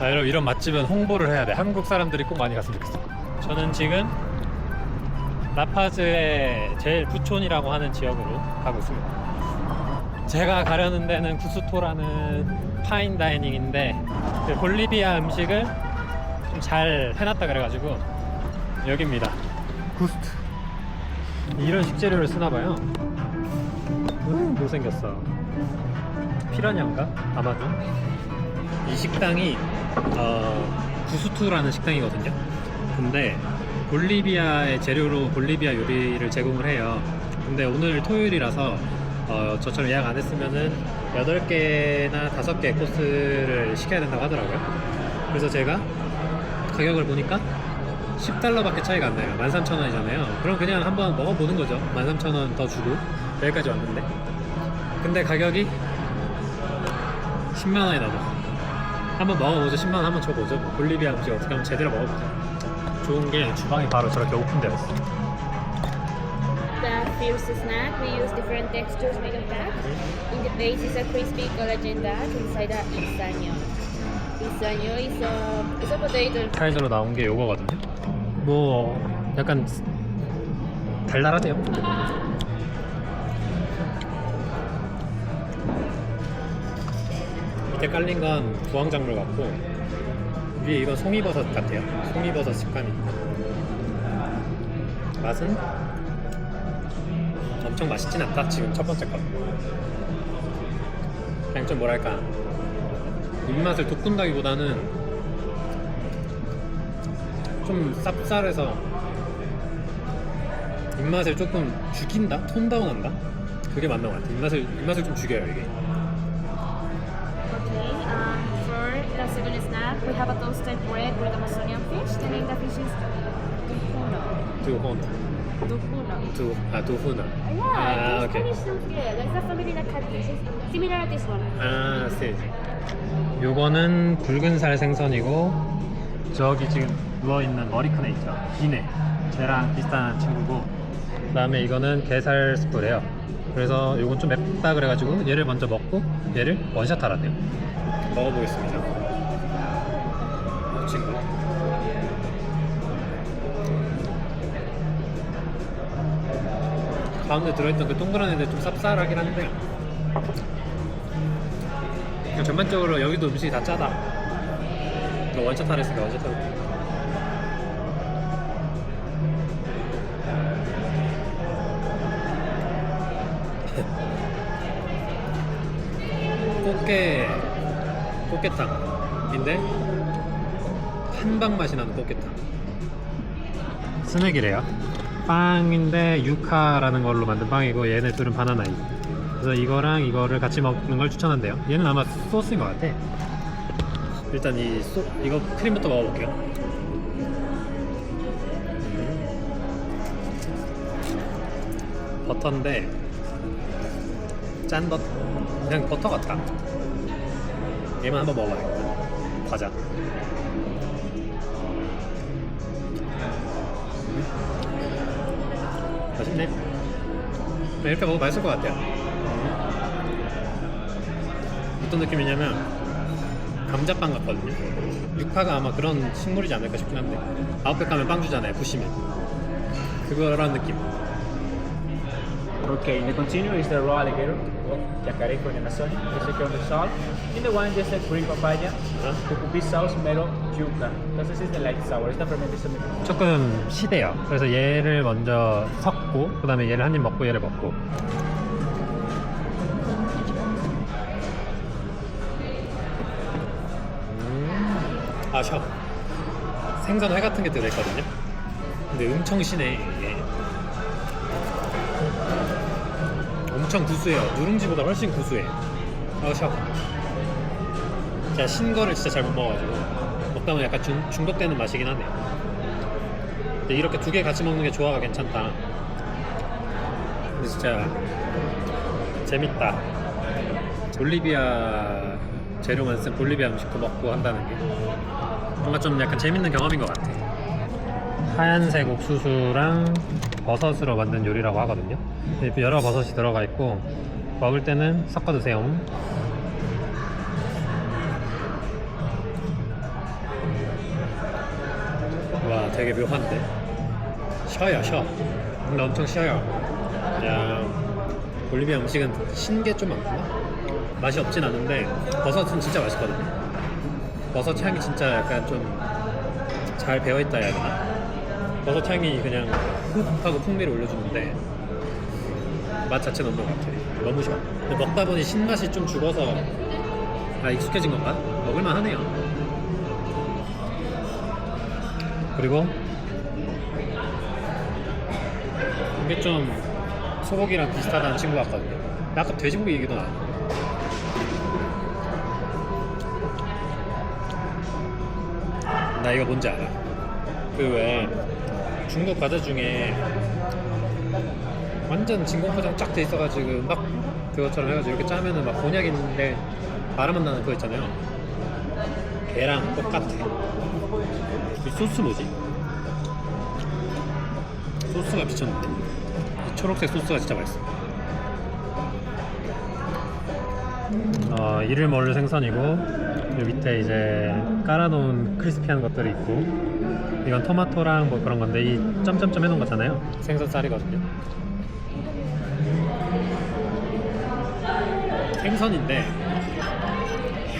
아, 여러분 이런 맛집은 홍보를 해야 돼. 한국 사람들이 꼭 많이 갔으면 좋겠어. 저는 지금 라파즈의 제일 부촌이라고 하는 지역으로 가고 있습니다. 제가 가려는 데는 구스토라는 파인 다이닝인데 그 볼리비아 음식을 좀 잘 해놨다 그래가지고 여기입니다. 구스트. 이런 식재료를 쓰나봐요. 음, 못생겼어. 피라냐인가? 아마도. 이 식당이 어, 구스투라는 식당이거든요. 근데 볼리비아의 재료로 볼리비아 요리를 제공을 해요. 근데 오늘 토요일이라서 어, 저처럼 예약 안 했으면은 8개나 5개 코스를 시켜야 된다고 하더라고요. 그래서 제가 가격을 보니까 10달러밖에 차이가 안 나요. 13,000원이잖아요. 그럼 그냥 한번 먹어보는 거죠. 13,000원 더 주고 여기까지 왔는데. 근데 가격이 10만 원이 넘어. 한번 먹어보죠. 10만 원 한번 줘보죠. 뭐 볼리비아 음식 어떻게 하면 제대로 먹어보자. 좋은 게 주방이 바로 저렇게 오픈되어 있어. The first snack, we use different textures made of that. In the base is a crispy collagen duck, inside a isaño. Isaño is a, is a potato. 사이즈로 나온 게 요거거든요. 뭐 약간 달달하네요. 밑에 깔린 건 부황작물 같고 위에 이건 송이버섯 같아요. 송이버섯 식감이. 맛은 엄청 맛있진 않다. 지금 첫 번째 거. 그냥 좀 뭐랄까 입맛을 돋군다기보다는 좀 쌉쌀해서 입맛을 조금 죽인다? 톤다운한다? 그게 맞는 것 같아. 입맛을 입맛을 좀 죽여요 이게. Snack, we have a toasted bread with Amazonian fish. The name of the fish is tujuno. 두호나, Tujuno. 두아 두후나. Yeah, 아 it's 오케이. Spanish soup, yeah. That's the family that catfish. It's similar to this one. 아 세. 요거는 붉은 살 생선이고 저기 지금 누워 있는 머리큰 애 있죠. 비네. 쟤랑 비슷한 친구고. 그다음에 이거는 게살 스프래요. 그래서 요건 좀 맵다 그래가지고 얘를 먼저 먹고 얘를 원샷 하라네요. 먹어보겠습니다. 이 친구. 가운데 들어있던 그 동그란 애들 좀 쌉쌀하긴 한데 그냥 전반적으로 여기도 음식이 다 짜다. 이거 원샷 하랬으니까 원샷 하고. 꽃게 꽃게탕인데 한방 맛이 나는 꽃게탕. 스낵이래요. 빵인데 유카라는 걸로 만든 빵이고 얘네 둘은 바나나이. 그래서 이거랑 이거를 같이 먹는 걸 추천한대요. 얘는 아마 소스인 것 같아. 일단 이 소, 이거 크림부터 먹어볼게요. 버터인데 짠 버터 그냥 버터 같다. 얘만 한번 먹어봐야겠다. 과자. 맛있네. 네, 이렇게 먹으면 맛있을 것 같아요. 어떤 느낌이냐면 감자빵 같거든요. 육파가 아마 그런 식물이지 않을까 싶긴 한데 아웃백 가면 빵 주잖아요. 부시면 그거란 느낌. Okay, the continuum is raw alligator, or yacaré from the Amazonia, the second the salt. In the one, just like green papaya, cucupi sauce, mero, yuca. Entonces es the light sour, esta fermenta es muy 조금 시대요. 그래서 얘를 먼저 섞고 그다음에 얘를 한 입 먹고 얘를 먹고. 음, 아 셔. 생선 회 같은 게 들어있거든요. 근데 엄청 시네 이게. 엄청 구수해요. 누룽지보다 훨씬 구수해. 아 셔. 제가 신 거를 진짜 잘 못 먹어가지고 먹다 보면 약간 중, 중독되는 맛이긴 하네. 근데 이렇게 두 개 같이 먹는 게 조화가 괜찮다. 근데 진짜 재밌다. 볼리비아 재료만 쓴 볼리비아 음식도 먹고 한다는 게 뭔가 좀 약간 재밌는 경험인 것 같아. 하얀색 옥수수랑 버섯으로 만든 요리라고 하거든요. 여러 버섯이 들어가 있고 먹을 때는 섞어 드세요. 되게 묘한데? 쉬어요 쉬어 근데 엄청 쉬어요 야 볼리비아 음식은 신게 좀 많구나? 맛이 없진 않은데 버섯은 진짜 맛있거든요 버섯 향이 진짜 약간 좀 잘 배어있다 해야 되나? 버섯 향이 그냥 훅 하고 풍미를 올려주는데 맛 자체는 없는 것 같아. 너무 좋아. 먹다 보니 신맛이 좀 죽어서 아 익숙해진 건가? 먹을만 하네요 그리고 이게 좀 소고기랑 비슷하다는 친구 같거든요. 근데 아까 돼지고기 얘기도 나왔는데 나 이거 뭔지 알아. 그 왜 중국 과자 중에 완전 진공 포장 쫙 돼 있어가지고 막 그것처럼 해가지고 이렇게 짜면은 막 곤약 있는데 바람만 나는 그거 있잖아요 걔랑 똑같아. 이 소스 뭐지? 소스가 미쳤는데? 이 초록색 소스가 진짜 맛있어. 어, 이를 먹을 생선이고 이 밑에 이제 깔아놓은 크리스피한 것들이 있고 이건 토마토랑 뭐 그런 건데 이 점점점 해놓은 거잖아요. 생선살이거든요. 생선인데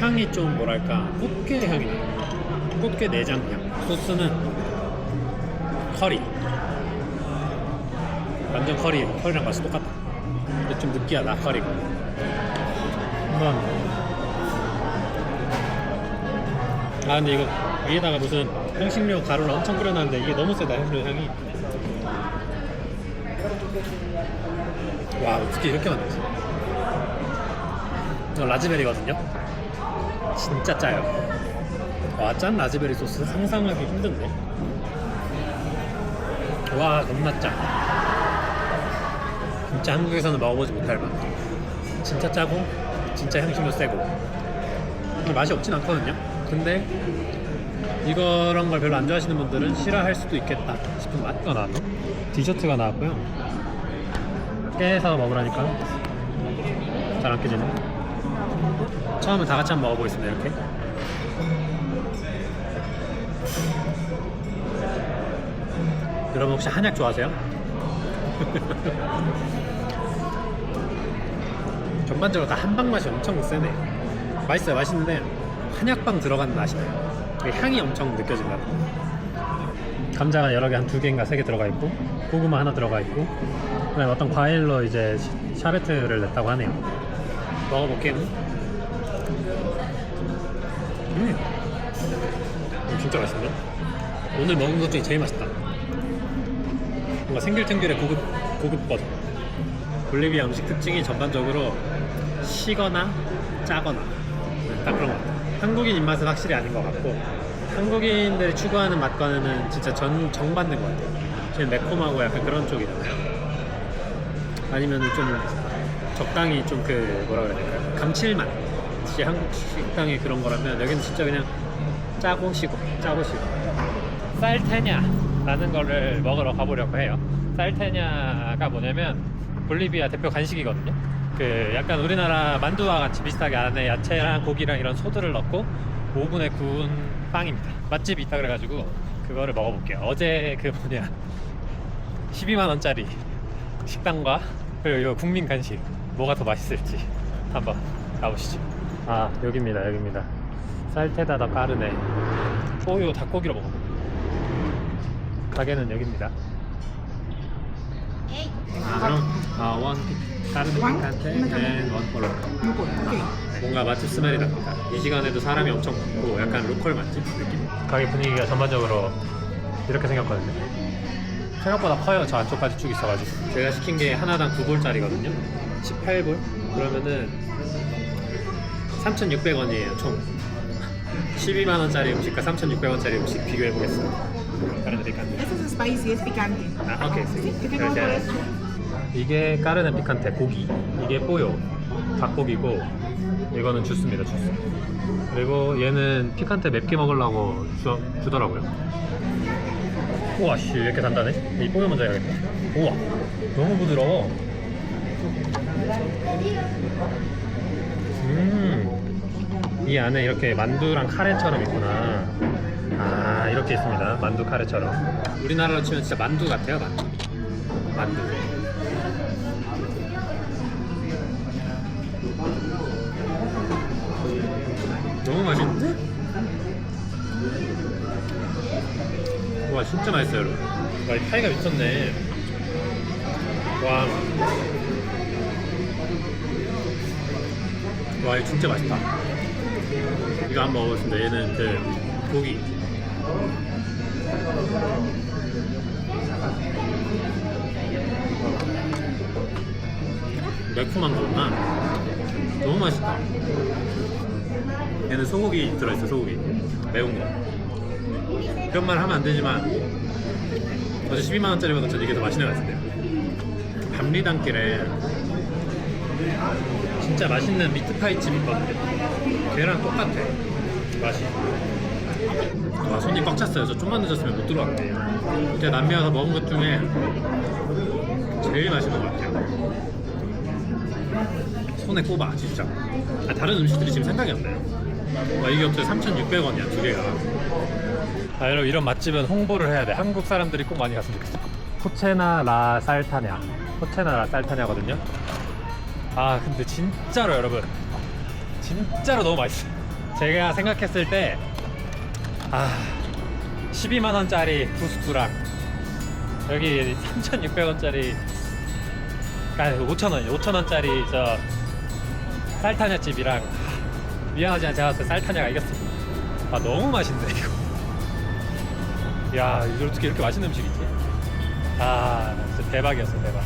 향이 좀 뭐랄까 꽃게 향이 나요. 꽃게 내장향. 소스는 커리. 완전 커리 커리랑 맛이 똑같아. 근데 좀 느끼하다 커리가. 한번. 아 근데 이거 위에다가 무슨 향신료 가루를 엄청 뿌려놨는데 이게 너무 세다 향신료 향이. 와 어떻게 이렇게 만들지? 이거 라즈베리거든요 진짜 짜요 와 짠 라즈베리 소스 상상하기 힘든데 와 겁나 짜 진짜 한국에서는 먹어보지 못할 맛 진짜 짜고 진짜 향신료 세고 맛이 없진 않거든요 근데 이런 걸 별로 안 좋아하시는 분들은 싫어할 수도 있겠다 싶은 맛. 가 나왔나? 디저트가 나왔고요. 깨서 먹으라니까 잘 안 깨지네. 처음에 다 같이 한번 먹어보겠습니다. 이렇게. 여러분 혹시 한약 좋아하세요? 전반적으로 다 한방 맛이 엄청 세네. 맛있어요, 맛있는데 한약방 들어간 맛이 나요. 그 향이 엄청 느껴진다. 감자가 여러 개 한 두 개인가 세 개 들어가 있고 고구마 하나 들어가 있고 그다음에 어떤 과일로 이제 시- 샤베트를 냈다고 하네요. 먹어볼게요. 음, 음, 진짜 맛있네. 오늘 먹은 것 중에 제일 맛있다. 뭔가 생귤탱귤의 고급 고급 버전. 볼리비아 음식 특징이 전반적으로 시거나 짜거나 네, 딱 그런 것 같아요. 한국인 입맛은 확실히 아닌 것 같고 한국인들이 추구하는 맛과는 진짜 전 정반대인 것 같아요. 제일 매콤하고 약간 그런 쪽이잖아요. 아니면 좀 적당히 좀 그 뭐라 그래야 될까요? 감칠맛. 진짜 한국 식당의 그런 거라면 여기는 진짜 그냥 짜고 시고 짜고 시고. 쌀테냐라는 거를 먹으러 가보려고 해요. 쌀테냐가 뭐냐면 볼리비아 대표 간식이거든요. 그 약간 우리나라 만두와 같이 비슷하게 안에 야채랑 고기랑 이런 소들을 넣고 오븐에 구운 빵입니다. 맛집이 있다 그래가지고 그거를 먹어볼게요. 어제 그 뭐냐 12만 원짜리 식당과 그리고 국민 간식 뭐가 더 맛있을지 한번 가보시죠. 아 여기입니다 여기입니다. 쌀테다 더 까르네. 오 이거 닭고기로 먹어. 가게는 여기입니다. 아 그럼 아, 원 다른 피칸테 and 원 폴로 뭔가 맛집 스멜이 납니다 이 시간에도 사람이 엄청 많고 약간 로컬 맛집 느낌 가게 분위기가 전반적으로 이렇게 생겼거든요 생각보다 커요 저 안쪽까지 쭉 있어가지고 제가 시킨 게 하나당 9불짜리거든요 18불 그러면은 3,600원이에요 총 12만원짜리 음식과 3,600원짜리 음식 비교해보겠습니다 다른 데니까 Eso es spicy, es picante. 아, 오케이. ¿Qué te pongo por eso? 이게 까르네 피칸테 고기. 이게 뽀요. 닭고기고 이거는 주스입니다, 주스. 그리고 얘는 피칸테 맵게 먹으려고 주, 주더라고요. 우와, 씨, 왜 이렇게 단단해? 이 뽀요 먼저 해야겠다. 우와, 너무 부드러워. 음, 이 안에 이렇게 만두랑 카레처럼 있구나. 아 이렇게 있습니다. 만두 카레처럼. 우리나라로 치면 진짜 만두 같아요, 만두. 만두. 너무 맛있는데? 진짜 맛있어요, 여러분. 와, 이 파이가 미쳤네. 와. 와, 이거 진짜 맛있다. 이거 한번 먹어보겠습니다. 얘는 그 고기. 매콤한 거구나. 너무 맛있다. 얘는 소고기 들어있어, 소고기. 매운 거. 이런 말 하면 안 되지만 어제 12만 원짜리보다 전 이게 더 맛있는 것 같은데요. 밤리단길에 진짜 맛있는 미트파이 집 있거든요. 걔랑 똑같아. 맛이. 와, 손이 꽉 찼어요. 저 좀만 늦었으면 못 들어왔네. 제가 남미 와서 먹은 것 중에 제일 맛있는 것 같아요. 손에 꼽아, 진짜. 아, 다른 음식들이 지금 생각이 안 나요. 와, 이게 어떻게 3,600원이야, 두 개가. 아, 여러분, 이런 맛집은 홍보를 해야 돼. 한국 사람들이 꼭 많이 갔으면 좋겠어. 코체나 라 살타냐. 코체나 라 살타냐거든요. 아 근데 진짜로 여러분 진짜로 너무 맛있어요 제가 생각했을 때 아 12만 원짜리 부스투랑 여기 3,600원짜리 아니 5,000원이요 5,000원짜리 저 쌀타냐 집이랑 미안하지만 제가 쌀타냐가 이겼습니다 아 너무 맛있네 야 이거 어떻게 이렇게 맛있는 음식이지? 아 진짜 대박이었어 대박